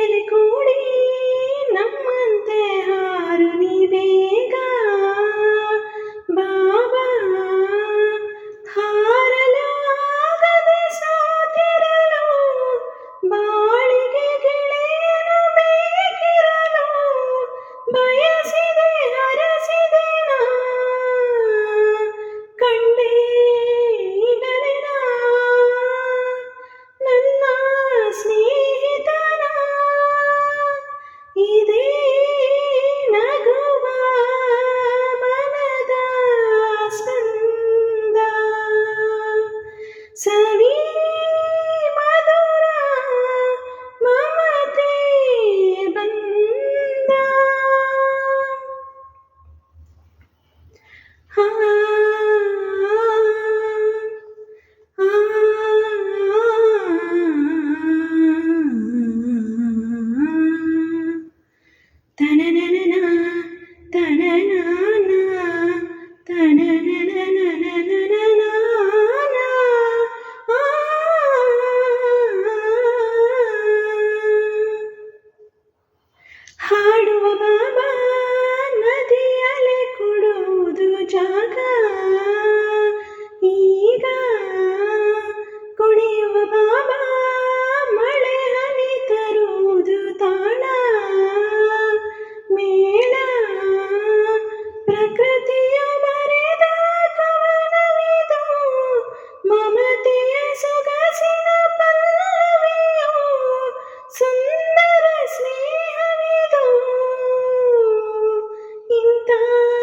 ಜೊತೆಯಲ್ಲಿ ಕೂಡಿ ನಮ್ಮಂತೆ na na na you.